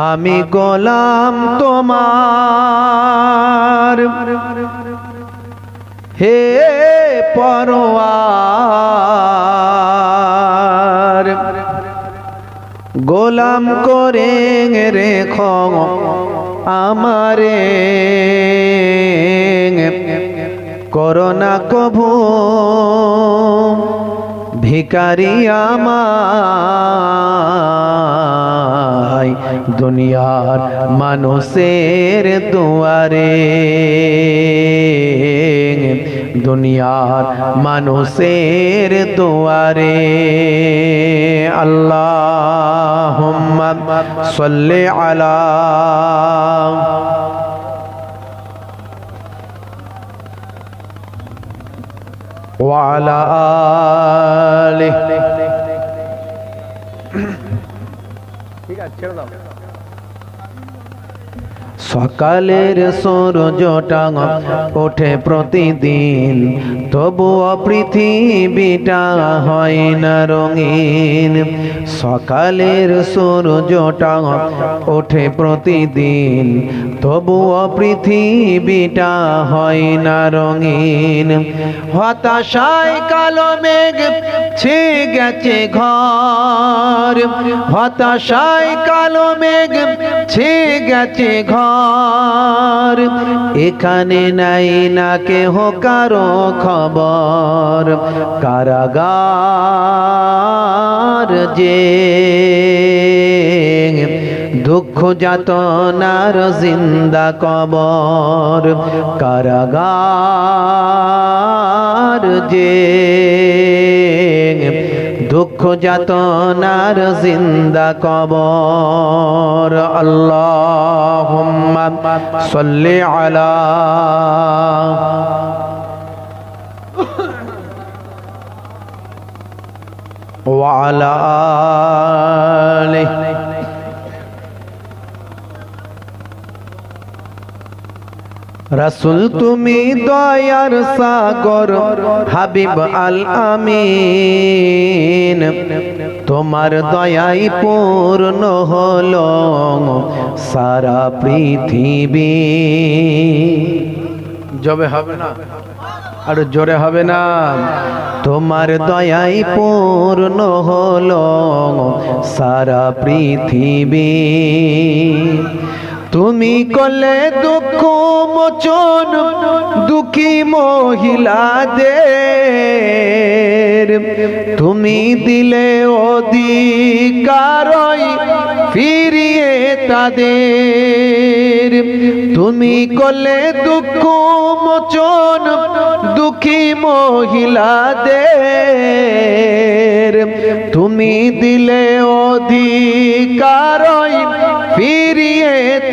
আমি গোলাম তোমার। হে পরোয়ার। গোলাম করে রেখ আমারে। করোনা কভু ভিকারি আমায় দুনিয়ার মানুষের দুয়ারে। দুনিয়ার মানুষের দুয়ারে। আল্লাহ সাল্লি আলা وعلى آله সকালের সূর্যটা ওঠে প্রতিদিন, তবুও পৃথিবীটা হয় না রঙিন। সকালের সূর্যটা ওঠে প্রতিদিন, তবুও পৃথিবীটা হয় না রঙিন। হতাশায় কালো মেঘ ছে গেছে ঘর, হতাশায় কালো মেঘ ছে গেছে ঘর। এখানে নাই না কেহ কারও খবর। কারাগার যে দুঃখ যাতনার জিন্দা কবর। কারাগার যে দুঃখ যাতনার জিন্দা কবর আল্লাহ সাল্লি আলা وعلى آله রাসুল তুমি দয়ার সাগর হাবিব আল আমিন তোমার দয়াই পূর্ণ হল সারা পৃথিবী। জবে হবে না? আর জোরে হবে না? তোমার দয়াই পূর্ণ হল সারা পৃথিবী। তুমি কলে দুঃখ মোচন দুঃখী মহিলাদের। তুমি দিলে অধিকারই ফিরিয়ে তাদের। তুমি কলে দুঃখ মোচন দুঃখী মহিলাদের। তুমি দিলে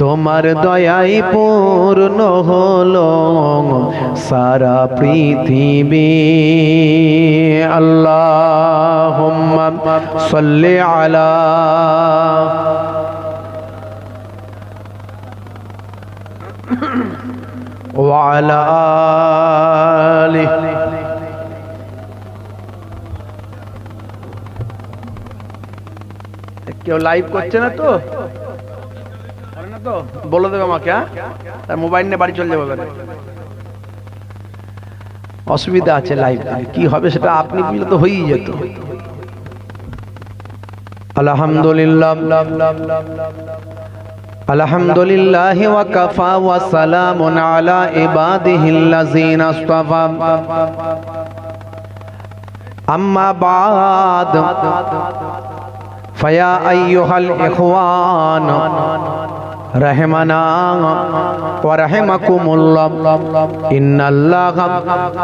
তোমার দয়াই পূর্ণ হলো সারা পৃথিবী আল্লাহ সাল্লি আলা وعلى آله কেউ লাইভ করছে না তো করে না তো বলে দেবে আমাকে হ্যাঁ তার মোবাইল নিয়ে বাড়ি চলে যাবে এবারে। অসুবিধা আছে লাইভ কি হবে সেটা আপনি বললে তো হয়েই যেত আলহামদুলিল্লাহ الحمد لله وكفى وسلام على عباده الذين اصطفى أما بعد فيا أيها الإخوان رحمنا ورحمكم الله إن الله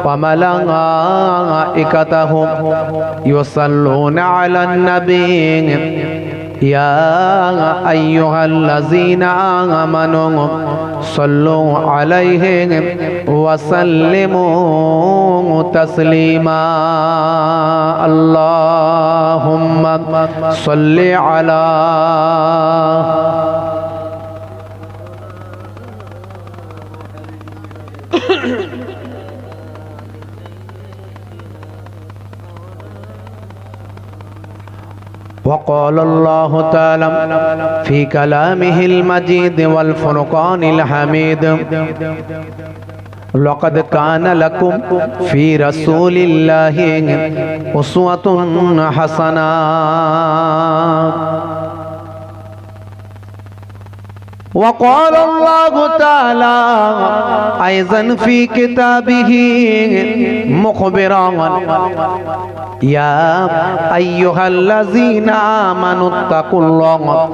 وملائكته يصلون على النبي. يا أيها الذين آمنوا صلوا عليه وسلموا تسليما. اللهم صل على وقال الله تعالى في كلامه المجيد والفرقان الحميد لقد كان لكم في رسول الله أسوة حسنة وقال الله تعالى أيضا في كتابه مخبرا يا أيها الذين آمنوا اتقوا الله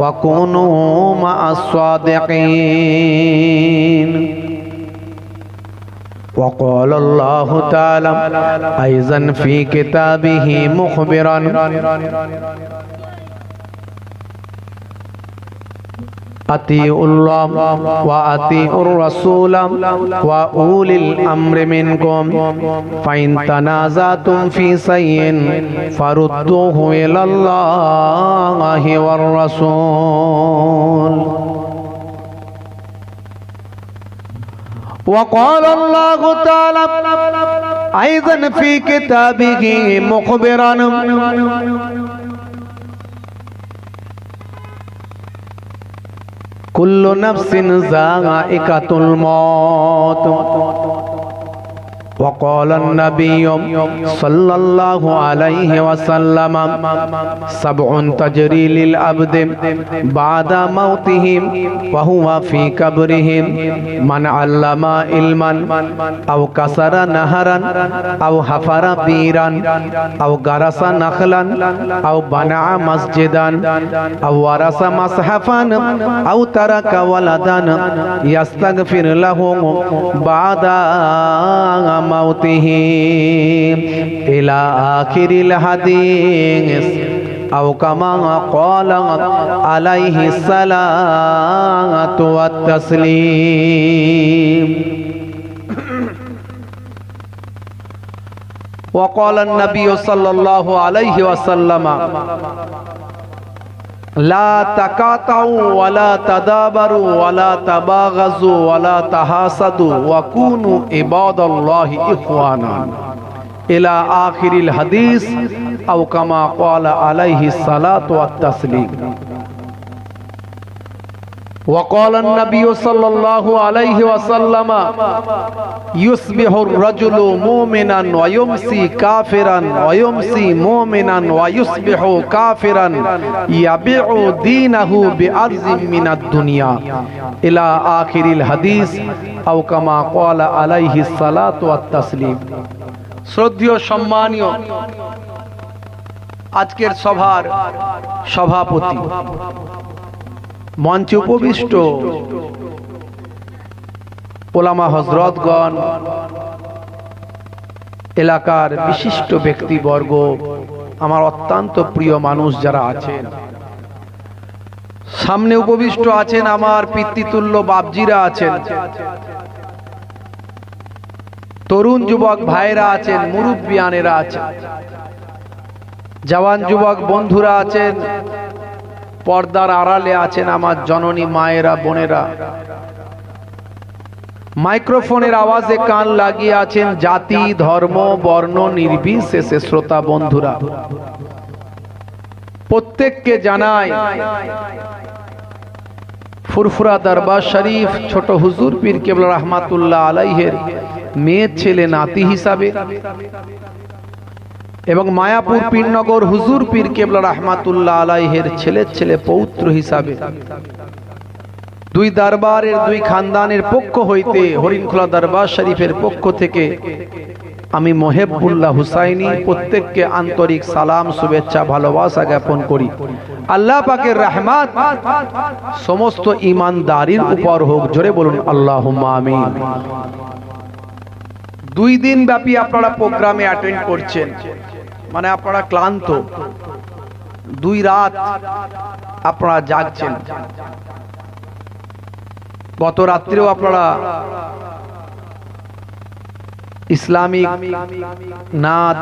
وكونوا مع الصادقين. وقال الله تعالى أيضا في كتابه مخبرا أطيعوا الله وأطيعوا الرسول وأولي الأمر منكم. فإن تنازعتم في شيء فردوه إلى الله والرسول. وقال الله تعالى أيضا في كتابه مخبرا কুল্লু নাফসিন জায়গাতুল মত وقال النبي صلى الله عليه وسلم سبع تجري للعبد بعد موتهم وهو في قبرهم من علم علما أو كسر نهرا أو حفر بيرا أو غرس نخلا أو بنى مسجدا أو ورث مصحفا أو ترك ولدا يستغفر له بعد موته إلى آخر الحديث أو كما قال عليه الصلاة والتسليم وقال النبي صلى الله عليه وسلم لا تقاطعوا ولا تدابروا ولا تباغزوا ولا تحاسدوا وكونوا عباد الله إخوانا. إلى آخر الحديث أو كما قال عليه الصلاة والتسليم. وقال النبي صلى الله عليه وسلم يصبح الرجل مؤمنا ويمسي كافرا ويمسي مؤمنا ويصبح كافرا يبيع دينه بأرض من الدنيا إلى آخر الحديث أو كما قال عليه الصلاة والتسليم শ্রদ্ধীয় সম্মানীয় আজকের সভার সভাপতি মঞ্চে উপবিষ্ট ওলামা হজরতগণ এলাকার বিশিষ্ট ব্যক্তিবর্গ, আমার অত্যন্ত প্রিয় মানুষ যারা আছেন। সামনে উপবিষ্ট আছেন আমার পিতৃতুল্য বাবজিরা আছেন। তরুণ যুবক ভাইরা আছেন, মুরব্বিয়ানেরা আছেন। জওয়ান যুবক বন্ধুরা আছেন। পর্দার আড়ালে আছেন আমার জননী মায়েরা, বোনেরা। মাইক্রোফোনের আওয়াজে কান লাগিয়ে আছেন জাতি, ধর্ম, বর্ণ, নির্বিশেষে শ্রোতা বন্ধুরা। প্রত্যেককে জানাই, ফুরফুরা দরবার শরীফ, ছোট হুজুর পীর কেবল রহমাতুল্লাহ আলাইহের মেয়ে, ছেলে, নাতি হিসাবে। এবং মায়াপুর পীরনগর হুজুর পীর কেবলা রহমাতুল্লাহ আলাইহের ছেলের ছেলে পৌত্র হিসাবে। দুই দরবারের, দুই খানদানের পক্ষ হইতে, হরিণখোলা দরবার শরীফের পক্ষ থেকে আমি মোহেবুল্লাহ হুসাইনি প্রত্যেককে আন্তরিক সালাম, শুভেচ্ছা, ভালোবাসা জ্ঞাপন করি। আল্লাহ পাকের রহমাত সমস্ত ইমানদারির উপর হোক, জোরে বলুন আল্লাহ আমিন। দুই দিন ব্যাপী আপনারা প্রোগ্রামে অ্যাটেন্ড করছেন। মানে আপনারা ক্লান্ত। দুই রাত আপনারা জাগছেন। গত রাত্রেও আপনারা ইসলামিক নাদ